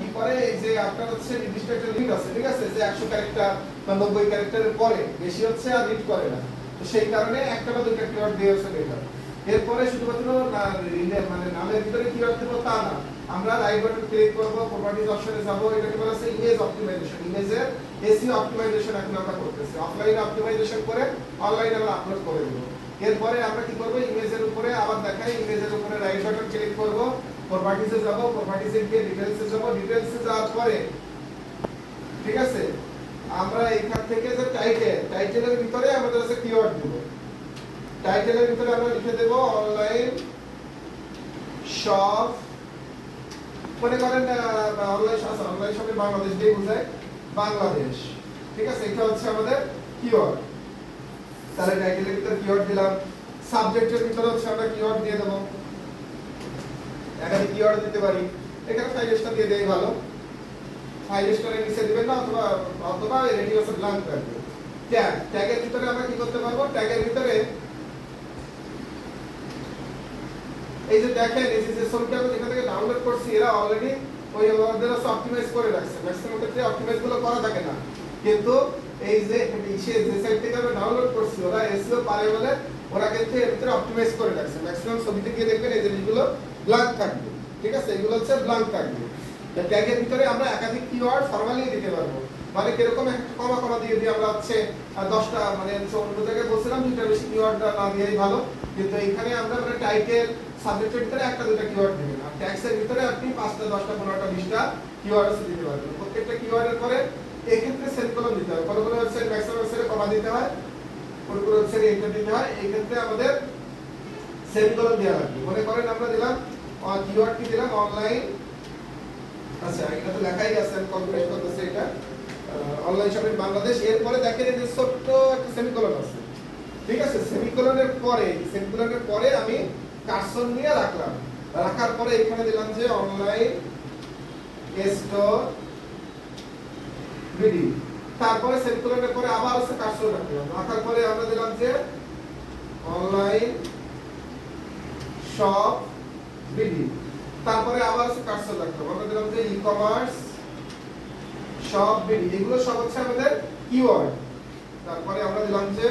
কি করে? যে আপনার হচ্ছে নির্দিষ্ট একটা লিমিট আছে, ঠিক আছে? যে একশো ক্যারেক্টার বা নব্বই ক্যারেক্টারের পরে বেশি হচ্ছে আর রিড করে না। তো সেই কারণে একটা বা কিওয়ার্ড দিয়ে হচ্ছে এরপরে শুধুমাত্র মানে নামের ভিতরে দেবো তা না। আমরা রাইট বাটন ক্লিক করব প্রপার্টিজ অপশনে যাব, এটাকে বলা আছে ইমেজ অপটিমাইজেশন ইমেজের এসিও অপটিমাইজেশন এখন আমরা করতেছি। অফলাইনে অপটিমাইজেশন করে অনলাইনে আমরা আপলোড করে দেব। এরপরে আমরা কি করব? ইমেজের উপরে আবার দেখাই ইমেজের উপরে রাইট বাটন ক্লিক করব। প্রপার্টিজে যাব প্রপার্টিজে গিয়ে ডিটেইলসে যাব ডিটেইলসে যাওয়ার পরে, ঠিক আছে? আমরা এখান থেকে যে টাইটেল টাইটেলের ভিতরে আমাদের আছে কিওয়ার্ড দেব। টাইটেলের ভিতরে আমরা লিখে দেব অনলাইন শপ মনে করেন অনলাইন শপ অনলাইন শপে বাংলাদেশ দিয়ে বোঝায়, বাংলাদেশ। ঠিক আছে? এটা হচ্ছে আমাদের কিওয়ার্ড তাহলে টাইটেলের ভিতরে কিওয়ার্ড দিলাম। সাবজেক্টের ভিতরে হচ্ছে আমরা কিওয়ার্ড দিয়ে দেবো। এখানে কিওয়ার্ড দিতে পারি? এখানে ফাইল স্টার দিয়ে দেই ভালো। ফাইল স্টারের নিচে দিবেন না, অথবা অথবা রেডি আছে ব্ল্যাঙ্ক থাকবে ট্যাগ ট্যাগের ভিতরে আমরা কি করতে পারব? ট্যাগের ভিতরে এই যে দেখেন, এই যে ছবিটা আমি যেখান থেকে ডাউনলোড করছি, এরা অলরেডি ওই ওদের অপটিমাইজ করে রাখছে। ম্যাক্সিমাম ক্ষেত্রে অপটিমাইজগুলো করা থাকে না। কিন্তু এই যে সে যে সাইট থেকে আমরা ডাউনলোড করছি, ওরা এসইও পারে বলে ওরা কিন্তু এর ভিতরে অপটিমাইজ করে রাখছে। ম্যাক্সিমাম ছবিতে গিয়ে দেখবেন এই জিনিসগুলো ব্ল্যাঙ্ক থাকবে। ঠিক আছে? এগুলো হচ্ছে ব্ল্যাঙ্ক থাকবে। ট্যাগের ভিতরে আমরা একাধিক কিওয়ার্ড ফরমালি দিতে পারব। মানে কীরকম একটা কমা কমা দিয়ে দিয়ে আমরা হচ্ছে দশটা মানে অন্য জায়গায় বলছিলাম, দুইটা বেশি কিওয়ার্ড না দিয়েই ভালো। কিন্তু এখানে আমরা মানে টাইটেল সাবজেক্টের ভিতরে একটা দুটো কিওয়ার্ড দিবেন আর ট্যাক্সের ভিতরে আপনি পাঁচটা, দশটা, পনেরোটা, বিশটা কিওয়ার্ড দিতে পারবেন। প্রত্যেকটা কিওয়ার্ডের পরে এক্ষেত্রে সেমিকোলন দিতে হয়। কোনো কোনো ওয়েবসাইট ম্যাক্সিমাম ওয়েবসাইটে কমা দিতে হয়। কোনো কোনো ওয়েবসাইটে দিতে হয়। এই ক্ষেত্রে আমাদের সেমিকোলন দেওয়া লাগবে। মনে করেন আমরা দিলাম কিওয়ার্ড কি দিলাম? অনলাইন আচ্ছা এটা তো লেখাই আছে, আমি করতেছি এটা। Online shopping Bangladesh. এরপরে দেখেন এই যে ছোট্ট একটা সেমিকোলন আছে। ঠিক আছে? সেমিকোলনের পরে সেমিকোলনের পরে আমি কার্সন নিয়ে রাখলাম। রাখার পরে এখানে দিলাম যে অনলাইন স্টোর বিডি তারপরে সেমিকোলনের পরে আবার হচ্ছে কার্সন রাখলাম রাখার পরে আমরা দিলাম যে অনলাইন শপ বিডি তারপরে আবার হচ্ছে কার্সন রাখলাম আমরা দিলাম যে ই কমার্স শপ বিডি এগুলো সব হচ্ছে আমাদের কিওয়ার্ড তারপরে আমরা দিলাম যে